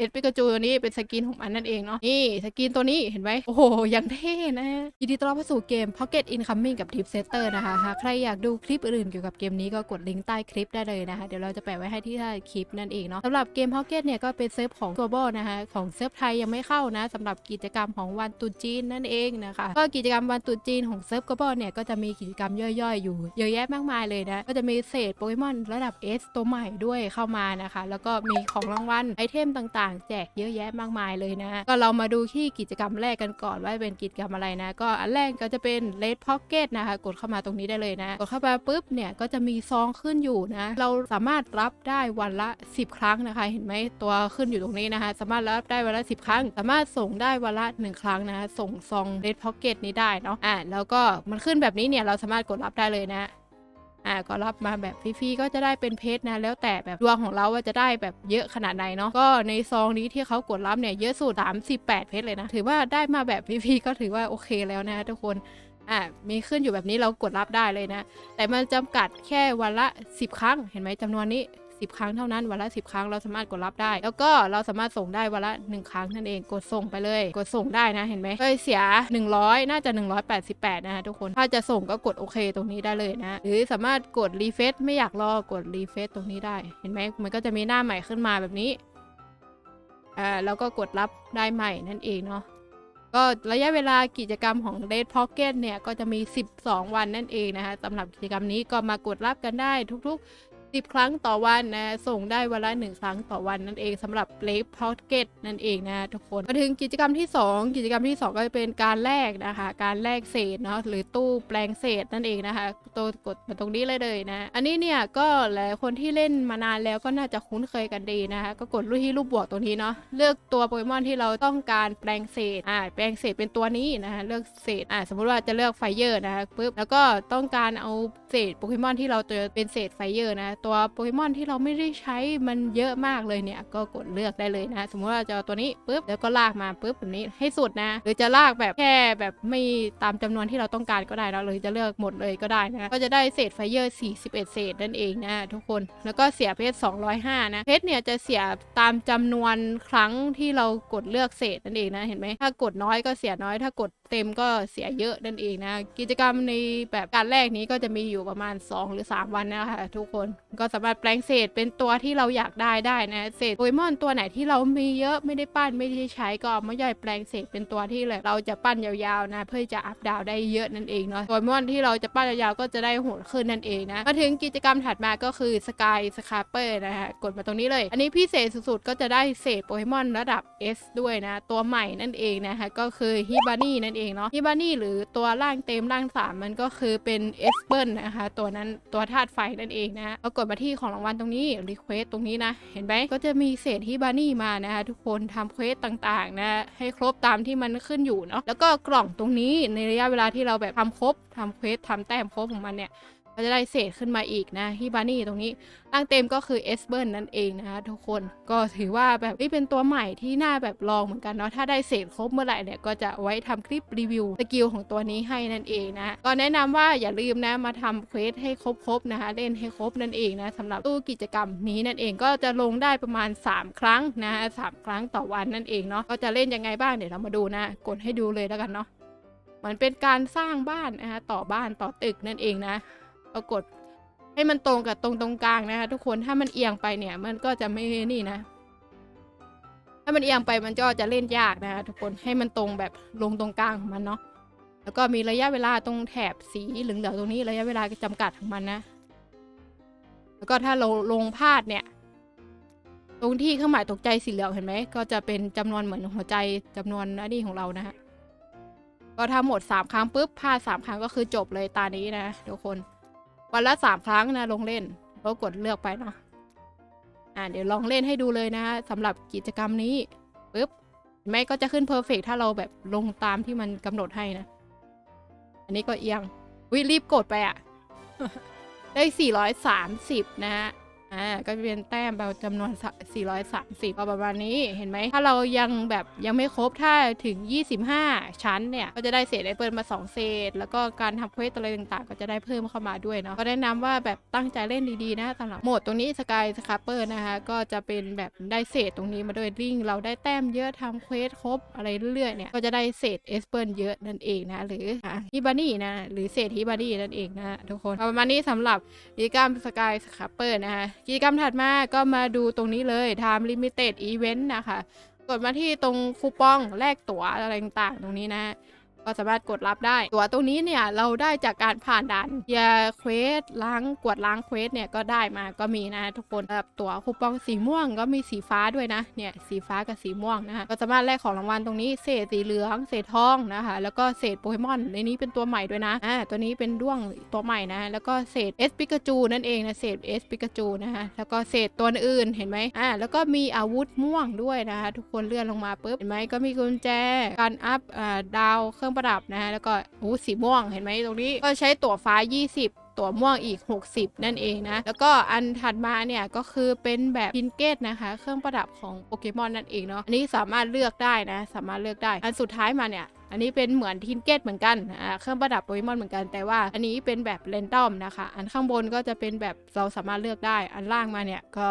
เอ็ดปิกาจูตัวนี้เป็นสกินของมันนั่นเองเนาะนี่สกินตัวนี้เห็นไหมโอ้โหยังเท่นะยินดีต้อนรับเข้าสู่เกม Pocket Incoming กับ Tip Setter นะคะหากใครอยากดูคลิปอื่นเกี่ยวกับเกมนี้ก็กดลิงก์ใต้คลิปได้เลยนะคะ เดี๋ยวเราจะแปะไว้ให้ที่ใต้คลิปนั่นเองเนาะสำหรับเกม Pocket เนี่ยก็เป็นเซิร์ฟของ Global นะคะของเซิร์ฟไทยยังไม่เข้านะสำหรับกิจกรรมของวันตุจีนนั่นเองนะคะก็กิจกรรมวันตุจีนของเซิร์ฟ Global เนี่ยก็จะมีกิจกรรมย่อยๆ อยู่เยอะแยะมากมายเลยนะก็จะมีเศษโปเกมอนระดับ S ตัวใหม่ด้วยเข้ามานะคะ แล้วก็มีของรางวัลไอเทมต่างๆ แจกเยอะแยะมากมายเลยนะ ก็เรามาดูที่กิจกรรมแรกกันก่อนว่าเป็นกิจกรรมอะไรนะ ก็อันแรกก็จะเป็น Red Pocket นะคะ กดเข้ามาตรงนี้ได้เลยนะ กดเข้าไปปุ๊บเนี่ยก็จะมีซองขึ้นอยู่นะ เราสามารถรับได้วันละ 10 ครั้งนะคะ เห็นไหมตัวขึ้นอยู่ตรงนี้นะคะ สามารถรับได้วันละ 10 ครั้ง สามารถส่งได้วันละ 1 ครั้งนะคะส่งซอง Red Pocket นี้ได้เนาะอ่าแล้วก็มันขึ้นแบบนี้เนี่ยเราสามารถกดรับได้เลยนะ อ่าก็รับมาแบบฟรีๆก็จะได้เป็นเพชรนะ แล้วแต่แบบดวงของเราว่าจะได้แบบเยอะขนาดไหนเนาะก็ในซองนี้ที่เขากดรับเนี่ยเยอะสุด38 เพชรเลยนะ ถือว่าได้มาแบบฟรีๆก็ถือว่าโอเคแล้วนะทุกคนอ่ามีขึ้นอยู่แบบนี้เรากดรับได้เลยนะ แต่มันจำกัดแค่วันละ 10 ครั้งเห็นไหมจำนวนนี้ 10 ครั้งเท่านั้นวันละ 10 ครั้งเราสามารถกดรับได้ แล้วก็เราสามารถส่งได้วันละ 1 ครั้งนั่นเองกดส่งไปเลย กดส่งได้นะเห็นไหมก็เสีย 100 น่าจะ 188 นะคะทุกคนถ้าจะส่งก็กดโอเคตรงนี้ได้เลยนะหรือสามารถกดรีเฟซไม่อยากรอกดรีเฟซตรงนี้ได้ เห็นไหมมันก็จะมีหน้าใหม่ขึ้นมาแบบนี้อ่าแล้วก็กดรับได้ใหม่นั่นเองเนาะก็ระยะเวลากิจกรรมของ Red Pocket เนี่ย ก็จะมี 12 วันนั่นเองนะคะสำหรับกิจกรรมนี้ก็มากดรับกันได้ทุกๆ 10 ครั้งต่อวันนะ ส่งได้วันละ 1 ครั้งต่อวันนั่นเองสำหรับ Red Pocket นั่นเองนะทุกคนมาถึงกิจกรรมที่ 2 กิจกรรมที่ 2 ก็จะเป็นการแลกนะคะ การแลกเศษเนาะหรือตู้แปลงเศษนั่นเองนะคะตัวกดมาตรงนี้เลยเลยนะ อันนี้เนี่ยก็หลายคนที่เล่นมานานแล้วก็น่าจะคุ้นเคยกันดีนะคะก็กดรูปที่รูปบวกตรงนี้เนาะเลือกตัวโปเกมอนที่เราต้องการแปลงเศษอ่าแปลงเศษเป็นตัวนี้นะคะเลือกเศษอ่าสมมุติว่าจะเลือกไฟเยอร์นะคะปุ๊บแล้วก็ต้องการเอาเศษโปเกมอนที่เราเจอเป็นเศษไฟเยอร์นะตัวโปเกมอนที่เราไม่ได้ใช้มันเยอะมากเลยเนี่ย ก็กดเลือกได้เลยนะ สมมติว่าจะเอตัวนี้ปุ๊บแล้วก็ลากมาปุ๊บแบบนี้ให้สุดนะ หรือจะลากแบบแค่แบบไม่ตามจำนวนที่เราต้องการก็ได้นะหรือจะเลือกหมดเลยก็ได้นะ ก็จะได้เศษไฟเยอร์41 เศษนั่นเองนะทุกคนแล้วก็เสียเพชร205 นะเพชรเนี่ยจะเสียตามจำนวนครั้งที่เรากดเลือกเศษนั่นเองนะเห็นไหมถ้ากดน้อยก็เสียน้อยถ้ากดเต็มก็เสียเยอะนั่นเองนะ กิจกรรมในแบบการแรกนี้ก็จะมีอยู่ประมาณ 2 หรือ 3 วันนะคะทุกคนก็สามารถแปลงเศษเป็นตัวที่เราอยากได้ได้นะเศษโปเกมอนตัวไหนที่เรามีเยอะไม่ได้ปั้นไม่ได้ใช้ก็เอามาย่อยแปลงเศษเป็นตัวที่เลยเราจะปั้นยาวๆนะ เพื่อจะอัพดาวได้เยอะนั่นเองเนาะโปเกมอนที่เราจะปั้นยาวๆก็จะได้โหดขึ้นนั่นเองนะมาถึงกิจกรรมถัดมาก็คือสกายสคาเปอร์นะคะกดมาตรงนี้เลย อันนี้พิเศษสุดๆก็จะได้เศษโปเกมอนระดับ S ด้วยนะ ตัวใหม่นั่นเองนะคะก็คือฮิบานี่นั่นเองเนาะฮิบานี่หรือตัวร่างเต็มร่างสามมันก็คือเป็นเอสเบิลนะคะตัวนั้นตัวธาตุไฟนั่นเองนะเรากดมาที่ของรางวัลตรงนี้รีเควสตรงนี้นะ เห็นไหมก็จะมีเศษที่บานี่มานะคะทุกคนทำเควสต่างๆนะให้ครบตามที่มันขึ้นอยู่เนาะแล้วก็กล่องตรงนี้ในระยะเวลาที่เราแบบทำครบทำเควสทำแต้มครบของมันเนี่ย ก็จะได้เศษขึ้นมาอีกนะฮิบานี่ตรงนี้ร่างเต็มก็คือเอสเบิร์นนั่นเองนะคะทุกคนก็ถือว่าแบบนี่เป็นตัวใหม่ที่น่าแบบลองเหมือนกันเนาะถ้าได้เศษครบเมื่อไหร่เนี่ยก็จะไว้ทำคลิปรีวิวสกิลของตัวนี้ให้นั่นเองนะก็แนะนำว่าอย่าลืมนะมาทำเควสให้ครบๆนะคะเล่นให้ครบนั่นเองนะสำหรับตู้กิจกรรมนี้นั่นเองก็จะลงได้ประมาณ 3 ครั้งนะคะสามครั้งต่อวันนั่นเองเนาะก็จะเล่นยังไงบ้างเดี๋ยวเรามาดูนะ กดให้ดูเลยแล้วกันเนาะเหมือนเป็นการสร้างบ้านนะคะต่อบ้านต่อตึกนั่นเองนะ ก็กดให้มันตรงกับตรงตรงกลางนะคะทุกคนถ้ามันเอียงไปเนี่ย มันก็จะไม่นี่นะ ถ้ามันเอียงไปมันก็จะเล่นยากนะคะทุกคนให้มันตรงแบบลงตรงกลางของมันเนาะแล้วก็มีระยะเวลาตรงแถบสีเหลืองๆตรงนี้ระยะเวลาจำกัดของมันนะ แล้วก็ถ้าเราลงพลาดเนี่ย ตรงที่เครื่องหมายตกใจสีเหลืองเห็นไหมก็จะเป็นจำนวนเหมือนหัวใจจำนวนอันนี้ของเรานะฮะก็ถ้าหมดสามครั้งปุ๊บพลาดสามครั้งก็คือจบเลยตานี้นะทุกคน วันละสามครั้งนะลงเล่นก็กดเลือกไปเนาะอ่าเดี๋ยวลองเล่นให้ดูเลยนะสำหรับกิจกรรมนี้ปึ๊บเห็นไหมก็จะขึ้นเพอร์เฟกถ้าเราแบบลงตามที่มันกำหนดให้นะ อันนี้ก็เอียงวิรีบกดไปอะ่ะ ได้ 430 นะฮะ อ่าก็จะเป็นแต้มแบบจำนวนสะ430ก็ประมาณนี้เห็นไหม ถ้าเรายังแบบยังไม่ครบถ้าถึง 25 ชั้นเนี่ย ก็จะได้เศษไอเปิลมา 2 เศษ แล้วก็การทำเควสอะไรต่างๆ ก็จะได้เพิ่มเข้ามาด้วยเนาะก็แนะนำว่าแบบตั้งใจเล่นดีๆนะสำหรับโหมดตรงนี้สกายสคาเปอร์นะคะก็จะเป็นแบบได้เศษตรงนี้มาด้วยริ่งเราได้แต้มเยอะทำเควสครบอะไรเรื่อยๆเนี่ยก็จะได้เศษเอสเปิลเยอะนั่นเองนะหรือฮิบานี่นะหรือเศษฮิบานี่นั่นเองนะทุกคนประมาณนี้สำหรับกิจกรรมสกายสคาเปอร์นะคะกิจกรรมถัดมาก็มาดูตรงนี้เลย Time Limited Event นะคะ กดมาที่ตรงคูปองแลกตั๋วอะไรต่างๆ ตรงนี้นะ ก็สามารถกดรับได้ ตัวตรงนี้เนี่ยเราได้จากการผ่านด่านยาเควสล้างกวดล้างเควสเนี่ยก็ได้มาก็มีนะทุกคนแบบตัวคูปองสีม่วงก็มีสีฟ้าด้วยนะเนี่ยสีฟ้ากับสีม่วงนะคะก็สามารถแลกของรางวัลตรงนี้เศษสีเหลืองเศษทองนะคะแล้วก็เศษโปเกมอน ในนี้เป็นตัวใหม่ด้วยนะอ่าตัวนี้เป็นด้วงตัวใหม่นะแล้วก็เศษเอสปิกาจูนั่นเองนะเศษเอสปิกาจูนะคะแล้วก็เศษตัวอื่นเห็นไหมอ่าแล้วก็มีอาวุธม่วงด้วยนะคะทุกคนเลื่อนลงมาปุ๊บเห็นไหมก็มีกุญแจการอัพอ่าดาวเครื่องประดับนะฮะแล้วก็หูสีม่วงเห็นไหมตรงนี้ก็ใช้ตั๋วฟ้า 20ตั๋วม่วงอีก 60 นั่นเองนะ แล้วก็อันถัดมาเนี่ยก็คือเป็นแบบพินเกตนะคะ เครื่องประดับของโปเกมอนนั่นเองเนาะ อันนี้สามารถเลือกได้นะ สามารถเลือกได้ อันสุดท้ายมาเนี่ย อันนี้เป็นเหมือนทินเกตเหมือนกัน อ่า เครื่องประดับโปเกมอนเหมือนกัน แต่ว่าอันนี้เป็นแบบเรนดอมนะคะ อันข้างบนก็จะเป็นแบบเราสามารถเลือกได้ อันล่างมาเนี่ยก็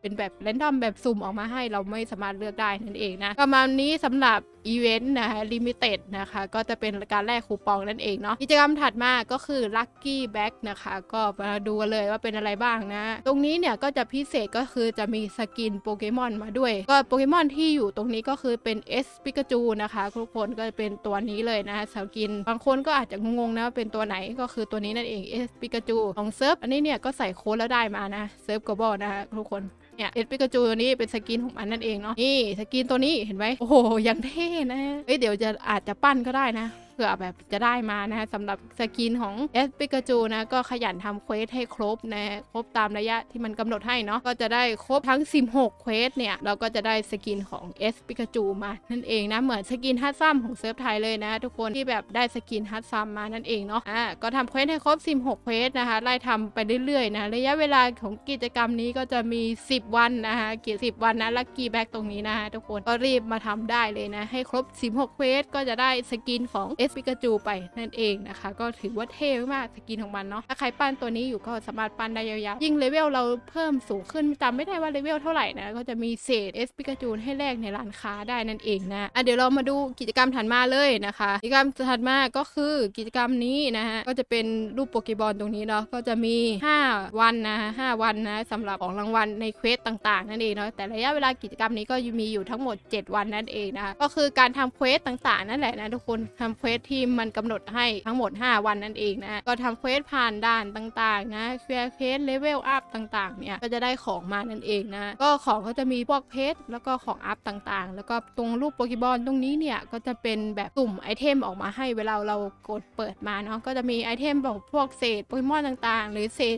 เป็นแบบเรนดอมแบบสุ่มออกมาให้เราไม่สามารถเลือกได้นั่นเองนะ ประมาณนี้สำหรับ อีเวนต์นะคะลิมิเต็ดนะคะก็จะเป็นการแลกคูปองนั่นเองเนาะกิจกรรมถัดมาก็คือ Lucky Bag นะคะ ก็มาดูเลยว่าเป็นอะไรบ้างนะ ตรงนี้เนี่ยก็จะพิเศษก็คือจะมีสกินโปเกมอนมาด้วย ก็โปเกมอนที่อยู่ตรงนี้ก็คือเป็น S ปิกาจูนะคะทุกคนก็จะเป็นตัวนี้เลยนะสกิน บางคนก็อาจจะงงๆนะว่าเป็นตัวไหนก็คือตัวนี้นั่นเอง S ปิกาจูของเซิร์ฟอันนี้เนี่ยก็ใส่โค้ดแล้วได้มานะเซิร์ฟกบอลนะคะทุกคนเนี่ยเอสปิกาจูตัวนี้เป็นสกินของมันนั่นเองเนาะนี่สกินตัวนี้เห็นไหมโอ้โหยังเท่นะเอ้ยเดี๋ยวจะอาจจะปั้นก็ได้นะ ผื่อแบบจะได้มานะสำหรับสกินของเอสปิกาจูนะก็ขยันทำเควสให้ครบนะครบตามระยะที่มันกำหนดให้เนาะก็จะได้ครบทั้ง 16 เควสเนี่ย เราก็จะได้สกินของเอสปิกาจูมานั่นเองนะ เหมือนสกินฮัตซัมของเซิร์ฟไทยเลยนะทุกคนที่แบบได้สกินฮัตซัมมานั่นเองเนาะอ่าก็ทำเควสให้ครบ 16 เควสนะคะไล่ทำไปเรื่อยๆนะระยะเวลาของกิจกรรมนี้ก็จะมี 10 วันนะคะกี่สิบวันนะลัคกี้แบ็กตรงนี้นะคะทุกคนก็รีบมาทำได้เลยนะให้ครบ 16 เควสก็จะได้สกินของเอสปิกาจูไปนั่นเองนะคะ ก็ถือว่าเท่มากสกินของมันเนาะถ้าใครปั้นตัวนี้อยู่ก็สามารถปั้นได้ยาวๆยิ่งเลเวลเราเพิ่มสูงขึ้นจำไม่ได้ว่าเลเวลเท่าไหร่นะก็จะมีเศษเอสปิกาจูให้แลกในร้านค้าได้นั่นเองนะอะเดี๋ยวเรามาดูกิจกรรมถัดมาเลยนะคะ กิจกรรมถัดมาก็คือกิจกรรมนี้นะฮะก็จะเป็นรูปโปเกบอลตรงนี้เนาะก็จะมี 5 วันนะฮะ5วันนะสำหรับของรางวัลในเควสต่างๆ นั่นเองเนาะแต่ระยะเวลากิจกรรมนี้ก็มีอยู่ทั้งหมด 7 วันนั่นเองนะคะก็คือการทำเควสต่างๆ นั่นแหละนะทุกคนทำเควสที่มันกำหนดให้ทั้งหมด 5 วันนั่นเองนะก็ทำเควสผ่านด่านต่างๆนะเคลียร์เควสเลเวลอัพต่างๆเนี่ยก็จะได้ของมานั่นเองนะก็ของก็จะมีพวกเพชรแล้วก็ของอัพต่างๆ แล้วก็ตรงรูปโปเกบอลตรงนี้เนี่ยก็จะเป็นแบบสุ่มไอเทมออกมาให้เวลาเรากดเปิดมาเนาะก็จะมีไอเทมแบบพวกเศษโปเกมอนต่างๆ หรือเศษ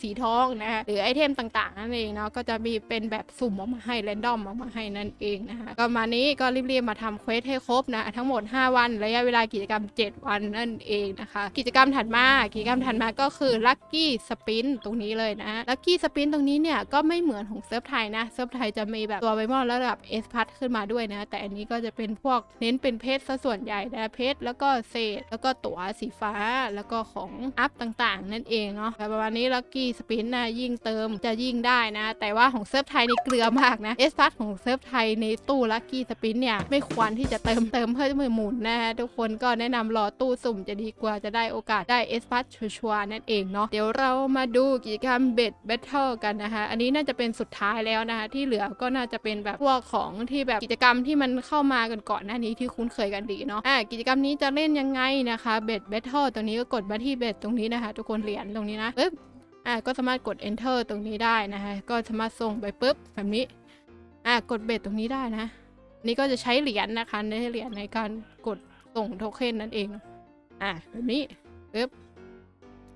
สีทองนะคะหรือไอเทมต่างๆนั่นเองเนาะก็จะมีเป็นแบบสุ่มออกมาให้แรนดอมออกมาให้นั่นเองนะคะก็มานี้ก็รีบๆมาทำเควสให้ครบนะทั้งหมด 5 วันระยะเวลากิจกรรม 7 วันนั่นเองนะคะ กิจกรรมถัดมากิจกรรมถัดมาก็คือลัคกี้สปินตรงนี้เลยนะลัคกี้สปินตรงนี้เนี่ยก็ไม่เหมือนของเซิร์ฟไทยนะเซิร์ฟไทยจะมีแบบตัวไวมอนระดับเอสพัทขึ้นมาด้วยนะ แต่อันนี้ก็จะเป็นพวกเน้นเป็นเพชรซะส่วนใหญ่นะเพชรแล้วก็เศษ แล้วก็ตั๋วสีฟ้าแล้วก็ของอัพต่างๆ นั่นเองเนาะแต่ประมาณนี้ลัคกี้สปินนะยิ่งเติมจะยิ่งได้นะ แต่ว่าของเซิร์ฟไทยนี่เกลือมากนะเอสพัทของเซิร์ฟไทยในตู้ลัคกี้สปินเนี่ยไม่ควรที่จะเติมเติมเพื่อมือหมุนนะฮะทุกคนก็แนะนำรอตู้สุ่มจะดีกว่าจะได้โอกาสได้เอสพัทชัวร์นั่นเองเนาะเดี๋ยวเรามาดูกิจกรรมเบ็ดแบทเทิลกันนะคะอันนี้น่าจะเป็นสุดท้ายแล้วนะคะที่เหลือก็น่าจะเป็นแบบพวกของที่แบบกิจกรรมที่มันเข้ามากันก่อนหน้านี้ที่คุ้นเคยกันดีเนาะอะกิจกรรมนี้จะเล่นยังไงนะคะเบ็ดแบทเทิลตรงนี้ก็กดมาที่เบ็ดตรงนี้นะคะ ทุกคนเหรียญตรงนี้นะปึ๊บอะก็สามารถกด enter ตรงนี้ได้นะคะก็สามารถส่งไปปุ๊บแบบนี้อะกดเบ็ดตรงนี้ได้นะนี่ก็จะใช้เหรียญนะคะในเหรียญในการกด ส่งโทเค็นนั่นเอง อะแบบนี้ปึ๊บ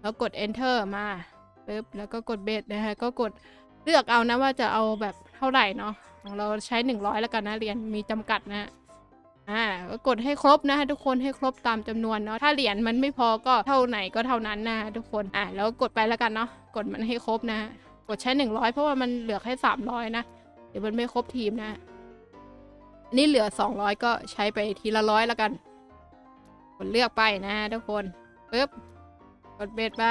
แล้วกด enter มาปึ๊บแล้วก็กดเบสนะคะก็กดเลือกเอานะว่าจะเอาแบบเท่าไหร่เนาะของเราใช้ 100 แล้วกันนะเหรียญมีจำกัดนะอ่าก็กดให้ครบนะคะทุกคนให้ครบตามจำนวนเนาะถ้าเหรียญมันไม่พอก็เท่าไหนก็เท่านั้นนะทุกคนอ่าแล้วกดไปแล้วกันเนาะกดมันให้ครบนะกดใช้ 100 เพราะว่ามันเหลือแค่300 นะ เดี๋ยวมันไม่ครบทีมนะอันนี้เหลือ 200 ก็ใช้ไปทีละร้อยแล้วกัน กดเลือกไปนะทุกคนปึ๊บกดเบสไป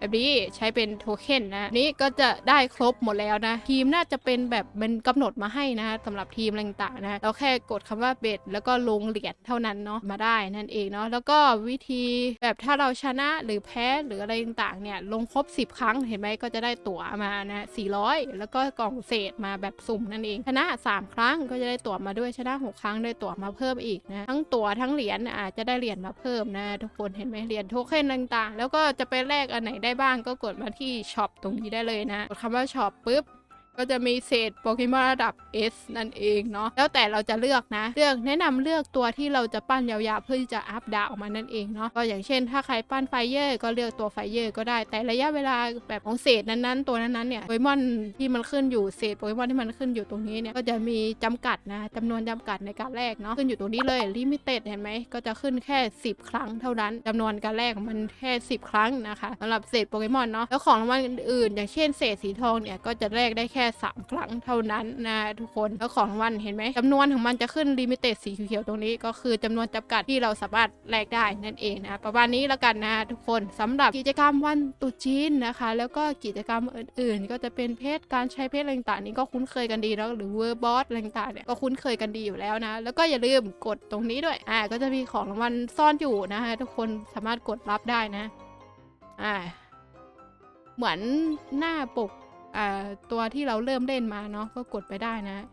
แบบนี้ใช้เป็นโทเค็นนะนี่ก็จะได้ครบหมดแล้วนะ ทีมน่าจะเป็นแบบมันกำหนดมาให้นะสำหรับทีมอะไรต่างๆนะเราแค่กดคำว่าเบสแล้วก็ลงเหรียญเท่านั้นเนาะมาได้นั่นเองเนาะแล้วก็วิธีแบบถ้าเราชนะหรือแพ้หรืออะไรต่างๆเนี่ยลงครบ 10 ครั้งเห็นไหมก็จะได้ตั๋วมานะ400 แล้วก็กล่องเศษมาแบบสุ่มนั่นเองชนะ 3 ครั้งก็จะได้ตั๋วมาด้วยชนะ 6 ครั้งได้ตั๋วมาเพิ่มอีกนะทั้งตั๋วทั้งเหรียญอาจจะได้เหรียญมาเพิ่มนะทุกคนเห็นไหมเหรียญโทเค็นต่างๆ แล้วก็จะไปแลกอันไหนได้บ้างก็กดมาที่ช็อปตรงนี้ได้เลยนะกดคำว่าช็อปปุ๊บ ก็จะมีเศษโปเกมอนระดับ S นั่นเองเนาะแล้วแต่เราจะเลือกนะ เลือกแนะนำเลือกตัวที่เราจะปั้นยาวๆเพื่อที่จะอัพดาวออกมานั่นเองเนาะก็อย่างเช่น ถ้าใครปั้นไฟเยอร์ก็เลือกตัวไฟเยอร์ก็ได้แต่ระยะเวลาแบบของเศษนั้นๆ ตัวนั้นๆเนี่ยโปเกมอนที่มันขึ้นอยู่เศษโปเกมอนที่มันขึ้นอยู่ตรงนี้เนี่ยก็จะมีจำกัดนะจำนวนจำกัดในการแลกเนาะขึ้นอยู่ตรงนี้เลยลิมิเต็ดเห็นไหมก็จะขึ้นแค่ 10 ครั้งเท่านั้นจำนวนการแลกมันแค่ 10 ครั้งนะคะสำหรับเศษโปเกมอนเนาะแล้วของรางวัลอื่นๆอย่างเช่นเศษสีทองเนี่ยก็จะแลกได้แค่3 ครั้งเท่านั้นนะทุกคนแล้วของวัลเห็นไหมจำนวนของมันจะขึ้นลิมิเต็ดสีเขียวๆตรงนี้ก็คือจำนวนจำกัดที่เราสามารถแลกได้นั่นเองนะประมาณนี้แล้วกันนะทุกคนสำหรับกิจกรรมวันตุจีนนะคะ แล้วก็กิจกรรมอื่น ๆ ก็จะเป็นเพศการใช้เพศอะไรต่างๆ นี่ก็คุ้นเคยกันดีแล้วหรือเวอร์บอสอะไรต่างๆเนี่ยก็คุ้นเคยกันดีอยู่แล้วนะ แล้วก็อย่าลืมกดตรงนี้ด้วยอ่าก็จะมีของรางวัลซ่อนอยู่นะคะทุกคนสามารถกดรับได้นะอ่าเหมือนหน้าปก ตัวที่เราเริ่มเล่นมาเนาะก็กดไปได้นะ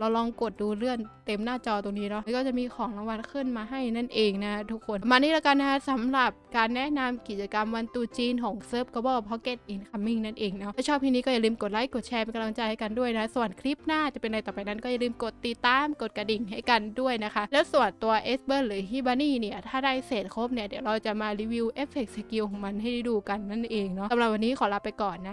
เราลองกดดูเลื่อนเต็มหน้าจอตรงนี้เนาะก็จะมีของรางวัลขึ้นมาให้นั่นเองนะทุกคน มานี้แล้วกันนะคะสำหรับการแนะนำกิจกรรมวันตรุษจีนของเซิร์ฟ Global Pocket Incoming นั่นเองเนาะถ้าชอบคลิปนี้ก็อย่าลืมกดไลค์กดแชร์เป็นกำลังใจให้กันด้วยนะ ส่วนคลิปหน้าจะเป็นอะไรต่อไปนั้นก็อย่าลืมกดติดตามกดกระดิ่งให้กันด้วยนะคะ แล้วส่วนตัวเอสเบอร์หรือฮิบานี่เนี่ยถ้าได้เศษครบเนี่ยเดี๋ยวเราจะมารีวิวเอฟเฟกต์สกิลของมันให้ได้ดูกันนั่นเองเนาะสำหรับวันนี้ขอลาไปก่อนนะ